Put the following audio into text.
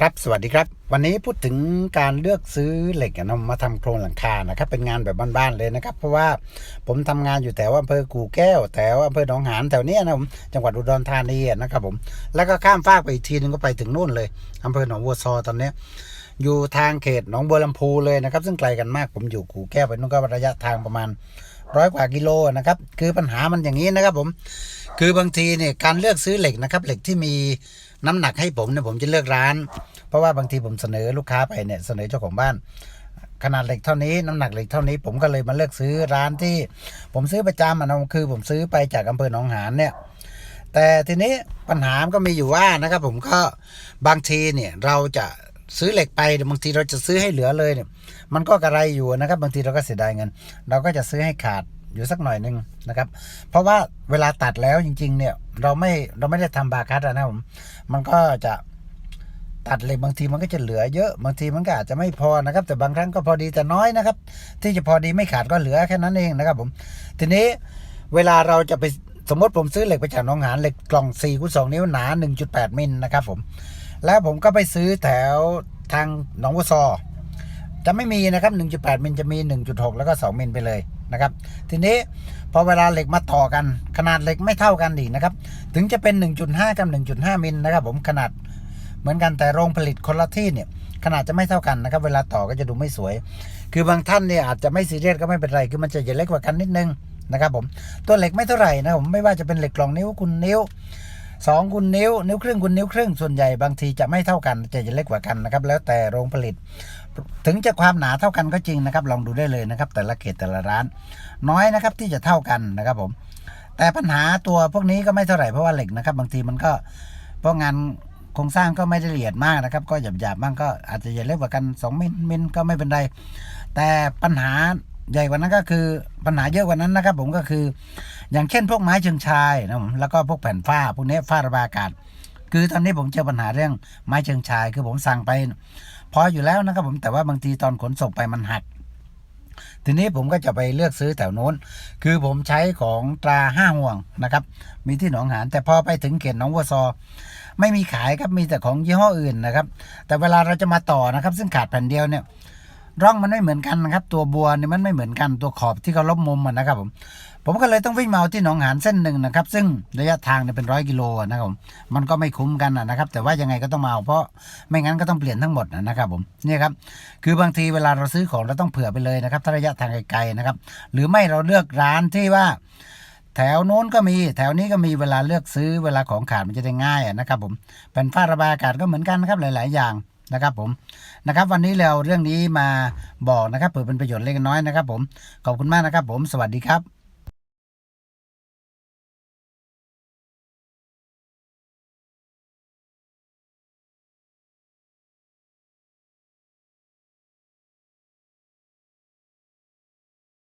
ครับสวัสดีครับ วันนี้พูดถึงการเลือกซื้อเหล็กอะนะมาทำโครงหลังคานะครับ เป็นงานแบบบ้านๆเลยนะครับ เพราะว่าผมทำงานอยู่แถวอำเภอกู่แก้วแถวอำเภอหนองหานแถวเนี้ยนะผมจังหวัดอุดรธานีนะครับผมแล้วก็ข้ามฟากไปอีกทีนึงก็ไปถึงนู่นเลยอำเภอหนองบัวซอตอนนี้อยู่ทางเขตหนองบัวลำพูเลยนะครับ ซึ่งไกลกันมากผมอยู่กู่แก้วไปนู่นก็ระยะทางประมาณ ร้อยกว่ากิโลนะครับ คือปัญหามันอย่างนี้นะครับผม คือบางทีเนี่ยการเลือกซื้อเหล็กนะครับ เหล็กที่มีน้ำหนักให้ผมเนี่ยผมจะเลือกร้าน เพราะว่าบางทีผมเสนอลูกค้าไปเนี่ยเสนอเจ้าของบ้าน ขนาดเหล็กเท่านี้น้ำหนักเหล็กเท่านี้ ผมก็เลยมาเลือกซื้อร้านที่ ผมซื้อประจำอะนะคือ ผมซื้อไปจากอำเภอหนองหานเนี่ยแต่ทีนี้ปัญหามันก็มีอยู่ว่านะครับผมก็บางทีเนี่ยเราจะ ซื้อเหล็กไปบางทีเราจะซื้อให้เหลือเลยเนี่ยมันก็กระไรอยู่นะครับ บางทีเราก็เสียดายเงิน เราก็จะซื้อให้ขาดอยู่สักหน่อยหนึงนะครับ เพราะว่าเวลาตัดแล้วจริง ๆ เนี่ยเราไม่เราไม่ได้ทำบาคัตนะผมมันก็จะตัดเหล็กบางทีมันก็จะเหลือเยอะบางทีมันก็อาจจะไม่พอนะครับ แต่บางครั้งก็พอดีแต่น้อยนะครับ ที่จะพอดีไม่ขาดก็เหลือแค่นั้นเองนะครับผมทีนี้เวลาเราจะไปสมมติผมซื้อเหล็กไปจากน้องหานเหล็กกล่อง4คูณ2นิ้วหนา 1.8มิลนะครับผม แล้วผมก็ไปซื้อแถวทางหนองวัวซอ จะไม่มีนะครับ 1.8มิลจะมี 1.6 แล้วก็ 2 มิลไปเลยนะครับ ทีนี้พอเวลาเหล็กมาต่อกันขนาดเหล็กไม่เท่ากันอีกนะครับ ถึงจะเป็น 1.5 กับ 1.5 มิลนะครับ ผมขนาดเหมือนกันแต่โรงผลิตคนละที่เนี่ยขนาดจะไม่เท่ากันนะครับ เวลาต่อก็จะดูไม่สวย คือบางท่านเนี่ยอาจจะไม่ซีเรียสก็ไม่เป็นไร คือมันจะใหญ่เล็กกว่ากันนิดนึงนะครับผมตัวเหล็กไม่เท่าไหร่นะผมไม่ว่าจะเป็นเหล็กกล่องนิ้วคุณนิ้ว สองคุณนิ้ว นิ้วครึ่งคุณนิ้วครึ่งส่วนใหญ่บางทีจะไม่เท่ากันจะจะเล็กกว่ากันนะครับ แล้วแต่โรงผลิต ถึงจะความหนาเท่ากันก็จริงนะครับ ลองดูได้เลยนะครับ แต่ละเขตแต่ละร้าน น้อยนะครับที่จะเท่ากันนะครับผมแต่ปัญหาตัวพวกนี้ก็ไม่เท่าไหร่เพราะว่าเหล็กนะครับ บางทีมันก็เพราะงานโครงสร้างก็ไม่ได้ละเอียดมากนะครับ ก็หยาบๆบ้างก็อาจจะใหญ่เล็กกว่ากัน 2มิลมิลก็ไม่เป็นไรแต่ปัญหาใหญ่กว่านั้นก็คือ ปัญหาเยอะกว่านั้นนะครับผมก็คือ อย่างเช่นพวกไม้เชิงชายนะผมแล้วก็พวกแผ่นฝ้าพวกนี้ฝ้าระบายอากาศ คือตอนนี้ผมเจอปัญหาเรื่องไม้เชิงชาย คือผมสั่งไป พออยู่แล้วนะครับผมแต่ว่าบางทีตอนขนส่งไปมันหัก ทีนี้ผมก็จะไปเลือกซื้อแถวโน้น คือผมใช้ของตราห้าห่วงนะครับ มีที่หนองหานแต่พอไปถึงเขตหนองวัวซอไม่มีขายครับมีแต่ของยี่ห้ออื่นนะครับ แต่เวลาเราจะมาต่อนะครับ ซึ่งขาดแผ่นเดียวเนี่ย ร่องมันไม่เหมือนกันนะครับ ตัวบัวเนี่ยมันไม่เหมือนกันตัวขอบที่เขาลบมุมอะนะครับผมผมก็เลยต้องวิ่งมาเอาที่หนองหานเส้นหนึ่งนะครับ ซึ่งระยะทางเนี่ยเป็นร้อยกิโลนะครับผมมันก็ไม่คุ้มกันอะนะครับ แต่ว่ายังไงก็ต้องมาเพราะไม่งั้นก็ต้องเปลี่ยนทั้งหมดอะนะครับผมนี่ครับคือบางทีเวลาเราซื้อของเราต้องเผื่อไปเลยนะครับถ้าระยะทางไกลๆนะครับ หรือไม่เราเลือกร้านที่ว่า แถวโน้นก็มี แถวนี้ก็มีเวลาเลือกซื้อเวลาของขาดมันจะได้ง่ายอะนะครับผมแผ่นฝ้าระบายอากาศก็เหมือนกันนะครับหลาย ๆ อย่าง นะครับผมนะครับวันนี้เราเรื่องนี้มาบอกนะครับเผื่อเป็นประโยชน์เล็กน้อยนะครับผมขอบคุณมากนะครับผมสวัสดีครับ